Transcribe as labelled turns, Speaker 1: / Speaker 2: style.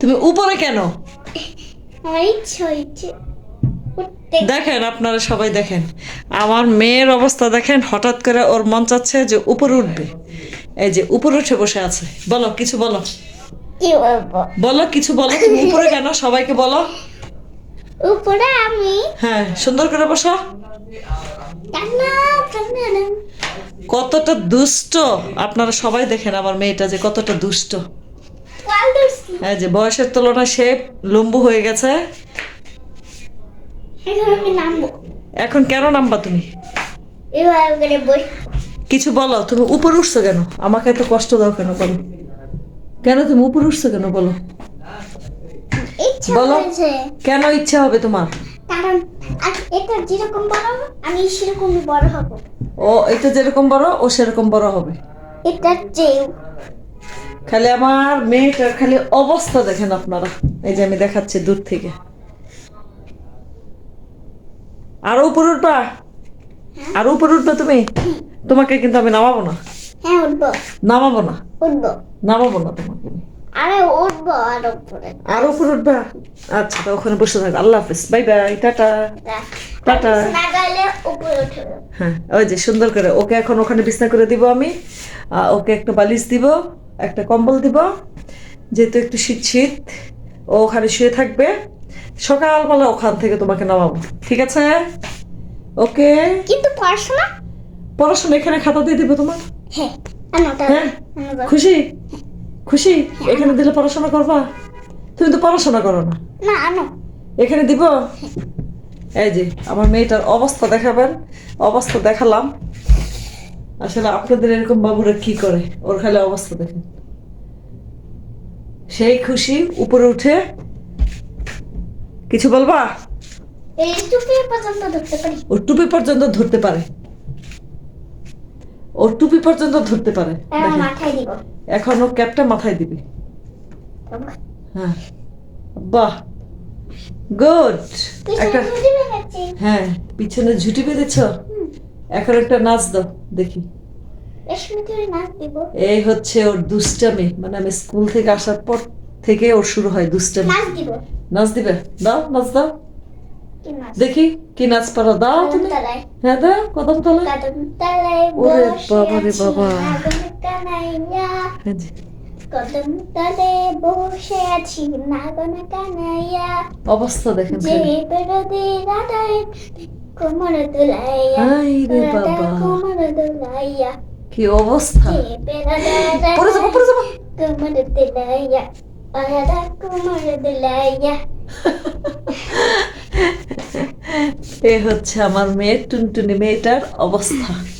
Speaker 1: তুমি উপরে কেন? দেখেন আপনারা সবাই দেখেন। আমার মেয়ের অবস্থা দেখেন হঠাৎ করে ওর মন চাচ্ছে যে উপরে উঠবে। এই যে উপরে উঠে বসে আছে। বলো কিছু বলো। বলো কিছু বলো। তুমি উপরে কেন? সবাইকে বলো।
Speaker 2: উপরে আমি।
Speaker 1: হ্যাঁ সুন্দর করে বসো। কতটা দুষ্ট। আপনারা সবাই দেখেন আমার মেয়েটা যে কতটা দুষ্ট। এই যে বয়সের তুলনায় সে লম্বু হয়ে গেছে।
Speaker 2: এখন
Speaker 1: কেন নামবা তুমি? কিছু বলো তুমি উপরে উঠছো কেন? আমাকে এত কষ্ট দাও কেন বলো? কেন তুমি উপর উঠছো কেন বলো? বলো। কেন ইচ্ছা হবে তোমার?
Speaker 2: কারণ এটা যেরকম বড় আমি সেরকমই বড় হব।
Speaker 1: ও এটা যেরকম বড় ও সেরকম বড় হবে।
Speaker 2: চেয়েও
Speaker 1: খালি আমার মেয়েটার খালি অবস্থা দেখেন আপনারা। এই যে আমি দেখাচ্ছি দূর থেকে। আরও উপরে উঠবা? আরও উপরে উঠবা তুমি? তোমাকে কিন্তু আমি নামাবো না।
Speaker 2: হ্যাঁ উঠবো।
Speaker 1: নামাবো না?
Speaker 2: উঠবো।
Speaker 1: নামাবো না তোমাকে
Speaker 2: আরে উঠবো আর উপরে।
Speaker 1: আরও উপরে উঠবা? আচ্ছা তো ওখানে বসে থাকবে আল্লাহ হাফিজ। Bye bye tata. টাটা। হ্যাঁ ওই যে সুন্দর করে। ওকে এখন ওখানে বিছনা করে দিব আমি। ওকে একটা বালিশ দিব। একটা কম্বল দিব যেহেতু একটু শীত শীত ও ওখানে শুয়ে থাকবে। সকালবেলা ওখান থেকে তোমাকে নামাবো ঠিক আছে? ওকে?
Speaker 2: কিন্তু পড়াশোনা?
Speaker 1: পড়াশোনা এখানে খাতা দিয়ে দিব তোমার?
Speaker 2: হ্যাঁ
Speaker 1: হ্যাঁ?
Speaker 2: আনো বাবা।
Speaker 1: খুশি? খুশি? এখানে দিলে পড়াশোনা করবা? তুমি তো পড়াশোনা করো না।
Speaker 2: না আনো
Speaker 1: এখানে দিব? এই যে আমার মেয়েটার অবস্থা দেখাবেন। অবস্থা দেখালাম। আসলে আপনাদের এরকম বাবুরা কি করে? ওর খালি অবস্থা দেখেন। সেই খুশি উপরে উঠে কিছু বলবা?
Speaker 2: এই টুপি পর্যন্ত ধরতে পারি।
Speaker 1: ওর টুপি পর্যন্ত ধরতে পারে। ওর টুপি পর্যন্ত ধরতে পারে।
Speaker 2: এবার
Speaker 1: দেখেন।
Speaker 2: মাথায় দিব।
Speaker 1: এখন ও ক্যাপটা মাথায় দিবে। হ্যাঁ। বাহ গুড। একটা হ্যাঁ পিছনে ঝুটি বেঁধেছ? এখন একটা নাচ দাও দেখি। এই হচ্ছে ওর দুষ্টামি মানে আমি স্কুল থেকে আসার পর থেকে ওর শুরু হয় দুষ্টামি।
Speaker 2: নাচ
Speaker 1: নাচ দিবে? দাও নাচ দাও। দেখি কি নাচ পারো? দাও তুমি। হ্যাঁ দাও কদম তলে
Speaker 2: কদম তলায়
Speaker 1: ওরে বাবা। রে বাবা।
Speaker 2: কদম তলে বসে আছি নাগন কানাইয়া।
Speaker 1: অবস্থা দেখেন
Speaker 2: যে। বেরোদে রাধায় কোমর দুলাইয়া রাধা কোমর দুলাইয়া।
Speaker 1: কি অবস্থা? যাব যাব।
Speaker 2: কোমর দুলাইয়া রাধা কোমর দুলাইয়া।
Speaker 1: এ হচ্ছে আমার মেয়ের টুনটুনি মেয়েটার অবস্থা।